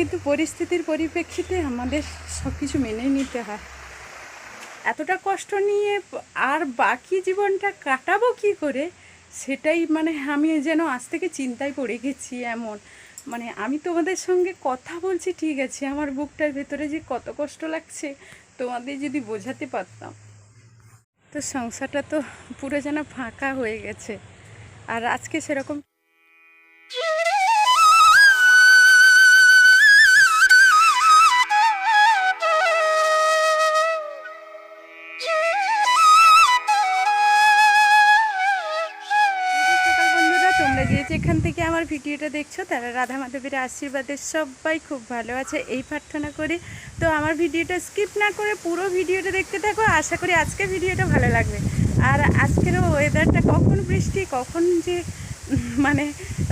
কিন্তু পরিস্থিতির পরিপ্রেক্ষিতে আমাদের সব কিছু মেনে নিতে হয়। এতটা কষ্ট নিয়ে আর বাকি জীবনটা কাটাবো কি করে? সেটাই মানে আমি যেন আজ থেকে চিন্তায় পড়ে গেছি এমন। মানে আমি তোমাদের সঙ্গে কথা বলছি, ঠিক আছে? আমার বুকটার ভেতরে যে কত কষ্ট লাগছে, তোমাদের যদি বোঝাতে পারতাম। তো সংসারটা তো পুরো যেন ফাঁকা হয়ে গেছে। আর আজকে সেরকম যে যেখান থেকে আমার ভিডিওটা দেখছ, তারা রাধা মাধবের আশীর্বাদে সবাই খুব ভালো আছে, এই প্রার্থনা করি। তো আমার ভিডিওটা স্কিপ না করে পুরো ভিডিওটা দেখতে থাকো, আশা করি আজকে ভিডিওটা ভালো লাগবে। আর আজকের ওয়েদারটা কখন বৃষ্টি, কখন যে মানে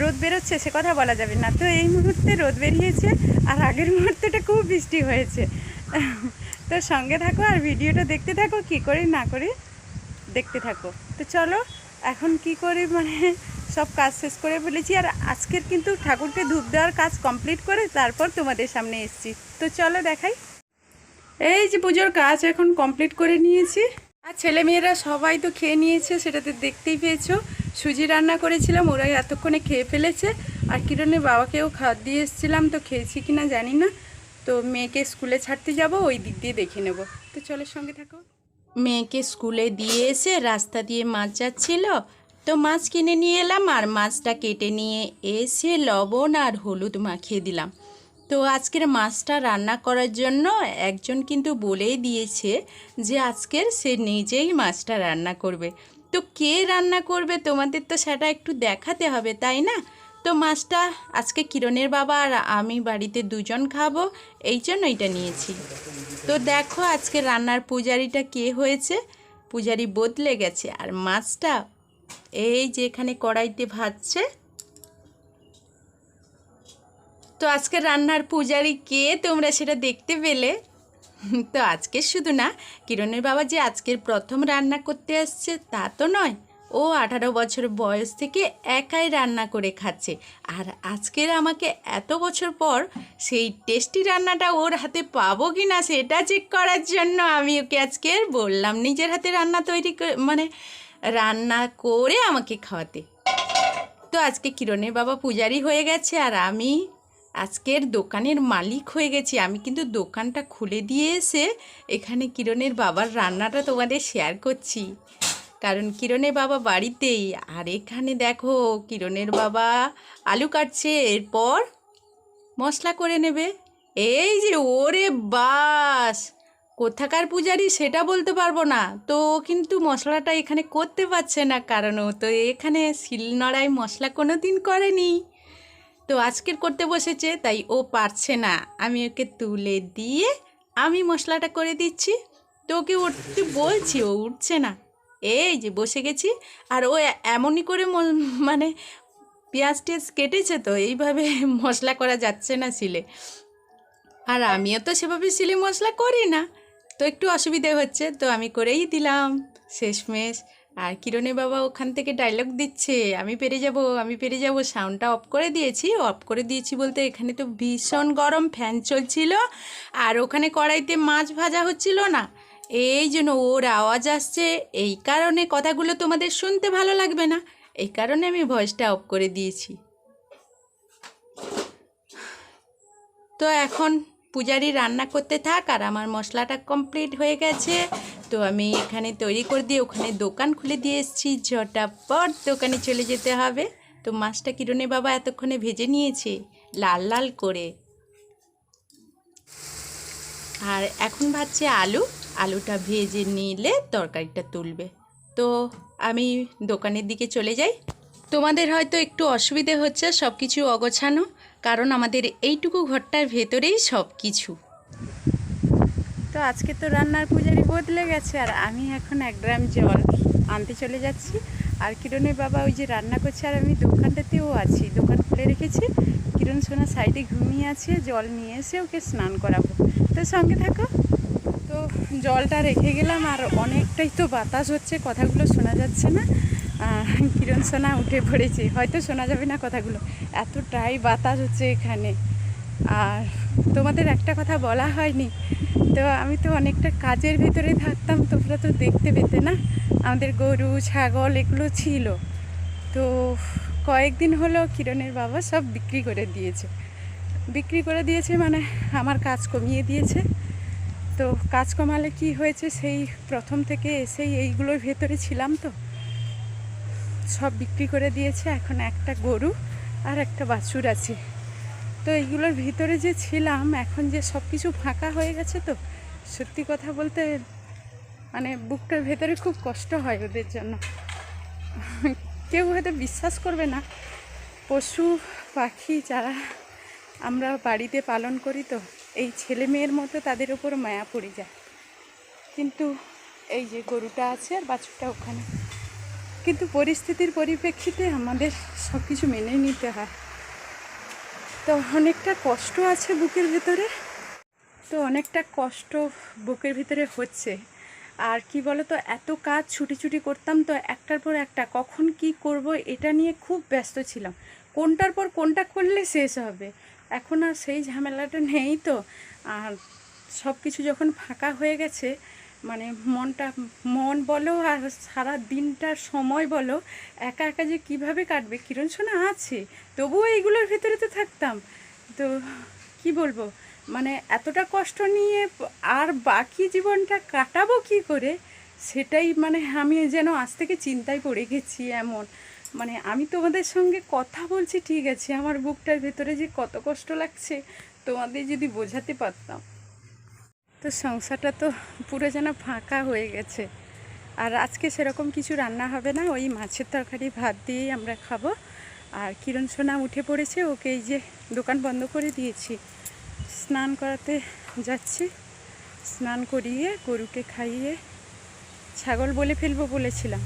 রোদ বেরোচ্ছে, সে কথা বলা যাবে না। তো এই মুহূর্তে রোদ বেরিয়েছে, আর আগের মুহূর্তটা খুব বৃষ্টি হয়েছে। তো সঙ্গে থাকো আর ভিডিওটা দেখতে থাকো, কি করে না করে দেখতে থাকো। তো চলো, এখন কি করে মানে সব কাজ শেষ করে ফেলেছি আর আজকের কিন্তু ঠাকুরকে ধূপ দেওয়ার কাজ কমপ্লিট করে তারপর তোমাদের সামনে এসেছি। তো চলো দেখাই। এই যে পুজোর কাজ এখন কমপ্লিট করে নিয়েছি। আর ছেলে মেয়েরা সবাই তো খেয়ে নিয়েছে, সেটা তো দেখতেই পেয়েছ। সুজি রান্না করেছিলাম, ওরাই এতক্ষণে খেয়ে ফেলেছে। আর কিরণের বাবাকেও খাওয়া দিয়ে এসেছিলাম, তো খেয়েছি কি না জানি না। তো মেয়েকে স্কুলে ছাড়তে যাব, ওই দিক দিয়ে দেখে নেব। তো চলো সঙ্গে থাকো। মেয়েকে স্কুলে দিয়ে এসে রাস্তা দিয়ে মাছ যাচ্ছিল তো মাছ কিনে নিয়ে এলাম আর মাছটা কেটে নিয়ে এসে লবণ আর হলুদ মাখিয়ে দিলাম। তো আজকের মাছটা রান্না করার জন্য একজন কিন্তু বলেই দিয়েছে যে আজকের সে নিজেই মাছটা রান্না করবে। তো কে রান্না করবে তোমাদের তো সেটা একটু দেখাতে হবে, তাই না? তো মাছটা আজকে কিরণের বাবা আর আমি বাড়িতে দুজন খাব, এই জন্য এটা নিয়েছি। তো দেখো আজকে রান্নার পূজারিটা কে হয়েছে? পূজারি বদলে গেছে আর মাছটা এই যে এখানে কড়াইতে ভাজছে। তো আজকে রান্নার পূজারি কে? তোমরা সেটা দেখতে পেলে। তো আজকে শুধু না, কিরণের বাবা যে আজকের প্রথম রান্না করতে আসছে তা তো নয়। ও আঠারো বছর বয়স থেকে একাই রান্না করে খাচ্ছে। আর আজকের আমাকে এত বছর পর সেই টেস্টি রান্নাটা ওর হাতে পাবো কি না সেটা চেক করার জন্য আমি ওকে আজকে বললাম, নিজের হাতে রান্না তৈরি মানে রান্না করে আমাকে খাওয়াতে। তো আজকে কিরণের বাবা পূজারি হয়ে গেছে আর আমি আজকের দোকানের মালিক হয়ে গেছি। আমি কিন্তু দোকানটা খুলে দিয়ে এসে এখানে কিরণের বাবার রান্নাটা তোমাদের শেয়ার করছি। কারণ কিরণের বাবা বাড়িতেই। আর এখানে দেখো কিরণের বাবা আলু কাটছে, এরপর মশলা করে নেবে। এই যে ওরে বাস! কোথাকার পূজারি সেটা বলতে পারব না। তো কিন্তু মশলাটা এখানে করতে পারছে না কারণ তো এখানে শিলনড়ায় মশলা কোনো দিন করেনি। তো আজকের করতে বসেছে, তাই ও পারছে না। আমি ওকে তুলে দিয়ে আমি মশলাটা করে দিচ্ছি। তো ওকে উঠতে বলছি, ও উঠছে না। এই যে বসে গেছি। আর ও এমনই করে মানে পেঁয়াজ টেয়াজ কেটেছে তো, এইভাবে মশলা করা যাচ্ছে না শিলে। আর আমিও তো সেভাবে শিলে মশলা করি না। তো একটু অসুবিধে হচ্ছে, তো আমি করেই দিলাম, শেষমেশ। আর কিরণের বাবা ওখান থেকে ডায়লগ দিচ্ছে, আমি পেরে যাব, আমি পেরে যাব সাউন্ডটা অফ করে দিয়েছি অফ করে দিয়েছি বলতে এখানে তো ভীষণ গরম ফ্যান চলছিল, আর ওখানে কড়াইতে মাছ ভাজা হচ্ছিল না। এই জন্য ওর আওয়াজ আসছে, এই কারণে কথাগুলো তোমাদের শুনতে ভালো লাগবে না, এই কারণে আমি ভয়েসটা অফ করে দিয়েছি। তো এখন পূজারি রান্না করতে থাক আর আমার মশলাটা কমপ্লিট হয়ে গেছে। তো আমি এখানে তৈরি করে দিয়ে ওখানে দোকান খুলে দিয়ে এসেছি। ঝটাপট দোকানে চলে যেতে হবে। তো মাছটা কিরণে বাবা এতক্ষণে ভেজে নিয়েছে, লাল লাল করে। আর এখন ভাজছে আলু। আলুটা ভেজে নিলে তরকারিটা তুলবে। তো আমি দোকানের দিকে চলে যাই। তোমাদের হয়তো একটু অসুবিধে হচ্ছে সব কিছু অগোছানো। কারণ আমাদের এইটুকু ঘরটার ভেতরেই সব কিছু তো আজকে তো রান্নার পূজারি বদলে গেছে আর আমি এখন এক গ্রাম জল আনতে চলে যাচ্ছি। আর কিরণের বাবা ওই যে রান্না করছে আর আমি দোকানটাতেও আছি। দোকান খুলে রেখেছি। কিরণ সোনা সাইডে ঘুমিয়ে আছে, জল নিয়ে এসে ওকে স্নান করাবো। তো সঙ্গে থাকো। তো জলটা রেখে গেলাম আর অনেকটাই তো বাতাস হচ্ছে, কথাগুলো শোনা যাচ্ছে না। কিরণ সোনা উঠে পড়েছে। হয়তো শোনা যাবে না কথাগুলো। এত এতটাই বাতাস হচ্ছে এখানে। আর তোমাদের একটা কথা বলা হয়নি। তো আমি তো অনেকটা কাজের ভিতরে থাকতাম, তোমরা তো দেখতে পেতে না? আমাদের গরু, ছাগল এগুলো ছিল। তো কয়েকদিন হলো কিরণের বাবা সব বিক্রি করে দিয়েছে। বিক্রি করে দিয়েছে মানে আমার কাজ কমিয়ে দিয়েছে। তো কাজ কমালে কি হয়েছে সেই প্রথম থেকে এসেই এইগুলোর ভেতরে ছিলাম তো। সব বিক্রি করে দিয়েছে। এখন একটা গরু আর একটা বাছুর আছে। তো এইগুলোর ভিতরে যে ছিলাম, এখন যে সব কিছু ফাঁকা হয়ে গেছে তো, সত্যি কথা বলতে মানে বুকটার ভেতরে খুব কষ্ট হয় ওদের জন্য। কেউ হয়তো বিশ্বাস করবে না। পশু, পাখি যারা আমরা বাড়িতে পালন করি তো, এই ছেলে মেয়ের মতো তাদের উপর মায়া পড়ে যায়। কিন্তু এই যে গরুটা আছে আর বাছুরটা ওখানে। কিন্তু পরিস্থিতির পরিপ্রেক্ষিতে আমাদের সব কিছু মেনে নিতে হয়। তো অনেকটা কষ্ট আছে বুকের ভেতরে। তো অনেকটা কষ্ট বুকের ভিতরে হচ্ছে। আর কি বলো তো এত কাজ ছুটি ছুটি করতাম তো একটার পর একটা, কখন কি করব এটা নিয়ে খুব ব্যস্ত ছিলাম। কোনটার পর কোনটা করলে শেষ হবে? এখন আর সেই ঝামেলাটা নেই তো। আর সব কিছু যখন ফাঁকা হয়ে গেছে মানে মনটা, মন বলো আর সারা দিনটার সময় বলো, একা একা যে কীভাবে কাটবে? কিরণ সোনা আছে, তবুও এইগুলোর ভেতরে তো থাকতাম। তো কি বলব? মানে এতটা কষ্ট নিয়ে আর বাকি জীবনটা কাটাবো কি করে? সেটাই মানে আমি যেন আজ থেকে চিন্তায় পড়ে গেছি এমন। মানে আমি তোমাদের সঙ্গে কথা বলছি, ঠিক আছে? আমার বুকটার ভেতরে যে কত কষ্ট লাগছে, তোমাদের যদি বোঝাতে পারতাম। তো সংসারটা তো পুরো যেন ফাঁকা হয়ে গেছে। আর আজকে সেরকম কিছু রান্না হবে না, ওই মাছের তরকারি ভাত দিয়েই আমরা খাব। আর কিরণ সোনা উঠে পড়েছে, ওকে এই যে দোকান বন্ধ করে দিয়েছি। স্নান করাতে যাচ্ছি। স্নান করিয়ে, গরুকে খাইয়ে ছাগল বলে ফেলব বলেছিলাম।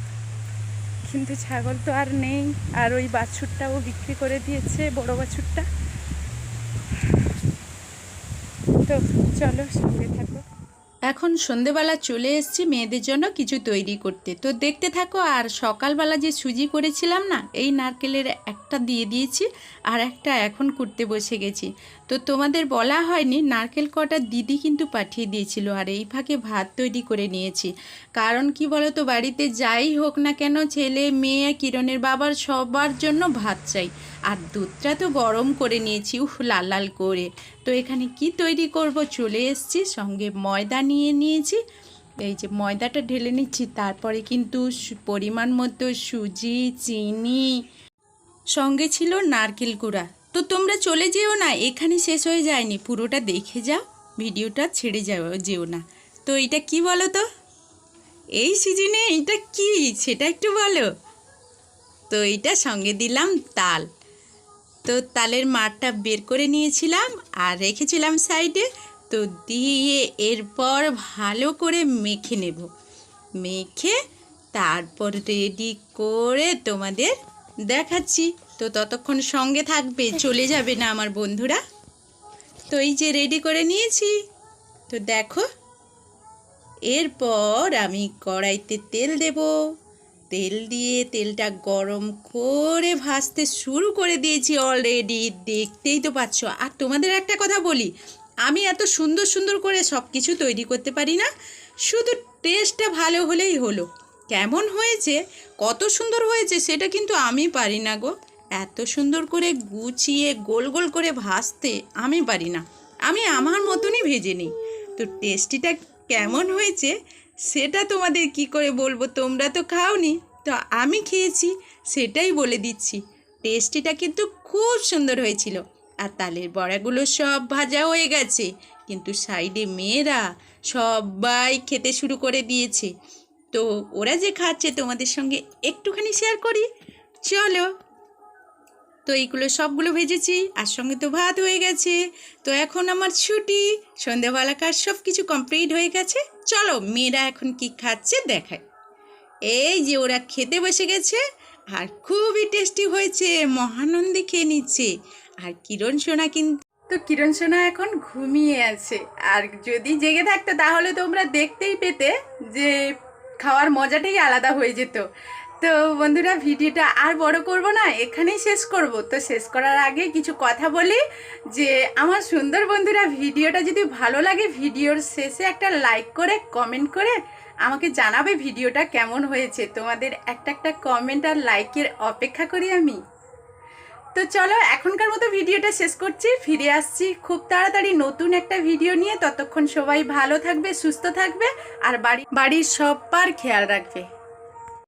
কিন্তু ছাগল তো আর নেই, আর ওই বাছুরটাও বিক্রি করে দিয়েছে, বড় বাছুরটা তো চলো, সঙ্গে থাকো। এখন সন্ধেবেলা চলে এসেছি মেয়েদের জন্য কিছু তৈরি করতে। তো দেখতে থাকো, আর সকালবেলা যে সুজি করেছিলাম না, এই নারকেলের একটা দিয়ে দিয়েছি, আর একটা এখন করতে বসে গেছি। তো তোমাদের বলা হয়নি, নারকেল কটা দিদি কিন্তু পাঠিয়ে দিয়েছিল, আর এই ফাঁকে ভাত তৈরি করে নিয়েছি। কারণ কি বলো তো বাড়িতে যাই হোক না কেন, ছেলে, মেয়ে, কিরণের বাবার সবার জন্য ভাত চাই। আর দুধটা তো গরম করে নিয়েছি, উহ, লাল লাল করে। তো এখানে কি তৈরি করব? চলে এসেছি, সঙ্গে ময়দা নিয়ে নিয়েছি। এই যে ময়দাটা ঢেলে নিচ্ছি, তারপরে কিন্তু পরিমাণ মতো সুজি, চিনি, সঙ্গে ছিল নারকেল কুড়া তো তোমরা চলে যেও না, এখানে শেষ হয়ে যায়নি, পুরোটা দেখে যাও, ভিডিওটা ছেড়ে যাও, যেও না। তো এটা কি বলো তো? এই সিজনে এটা কি? সেটা একটু বলো। তো এইটা সঙ্গে দিলাম তাল। তো তালের মাঠটা বের করে নিয়েছিলাম আর রেখেছিলাম সাইডে। তো দিয়ে এরপর ভালো করে মেখে নেব। মেখে তারপর রেডি করে তোমাদের দেখাচ্ছি। তো ততক্ষণ সঙ্গে থাকবে, চলে যাবে না আমার বন্ধুরা। তো এই যে রেডি করে নিয়েছি। তো দেখো, এরপর আমি কড়াইতে তেল দেব। তেল দিয়ে তেলটা গরম করে ভাজতে শুরু করে দিয়েছি অলরেডি দেখতেই তো পাচ্ছ। আর তোমাদের একটা কথা বলি, আমি এত সুন্দর সুন্দর করে সব কিছু তৈরি করতে পারি না, শুধু টেস্টটা ভালো হলেই হলো। কেমন হয়েছে, কত সুন্দর হয়েছে সেটা কিন্তু আমি পারি না গো। এত সুন্দর করে গুছিয়ে, গোল গোল করে ভাজতে আমি পারি না। আমি আমার মতনই ভেজে নিই। তো টেস্টিটা কেমন হয়েছে সেটা তোমাদের কি করে বলব? তোমরা তো খাওনি। তো আমি খেয়েছি, সেটাই বলে দিচ্ছি। টেস্টিটা কিন্তু খুব সুন্দর হয়েছিল। আর তালের বড়াগুলো সব ভাজা হয়ে গেছে। কিন্তু সাইডে মেয়েরা সবাই খেতে শুরু করে দিয়েছে। তো ওরা যে খাচ্ছে তোমাদের সঙ্গে একটুখানি শেয়ার করি? চলো। তো এইগুলো সবগুলো ভেজেছি, আর সঙ্গে তো ভাত হয়ে গেছে। তো এখন আমার ছুটি সন্ধ্যাবেলাকার সব কিছু কমপ্লিট হয়ে গেছে। চলো মেয়েরা এখন কি খাচ্ছে দেখায় এই যে ওরা খেতে বসে গেছে, আর খুবই টেস্টি হয়েছে, মহানন্দে খেয়ে নিচ্ছে। আর কিরণ সোনা কিন্তু তো কিরণ সোনা এখন ঘুমিয়ে আছে। আর যদি জেগে থাকতো তাহলে তোমরা দেখতেই পেতে যে খাওয়ার মজাটাই আলাদা হয়ে যেত। তো বন্ধুরা ভিডিওটা আর বড় করব না, এখানেই শেষ করব। তো শেষ করার আগে কিছু কথা বলি যে, আমার সুন্দর বন্ধুরা, ভিডিওটা যদি ভালো লাগে, ভিডিওর শেষে একটা লাইক করে কমেন্ট করে আমাকে জানাবে ভিডিওটা কেমন হয়েছে। তোমাদের একটা একটা কমেন্ট আর লাইকের অপেক্ষা করি আমি। তো চলো, এখনকার মতো ভিডিওটা শেষ করছি। ফিরে আসছি খুব তাড়াতাড়ি নতুন একটা ভিডিও নিয়ে। ততক্ষণ সবাই ভালো থাকবে, সুস্থ থাকবে, আর বাড়ি বাড়ির সব পার খেয়াল রাখবে।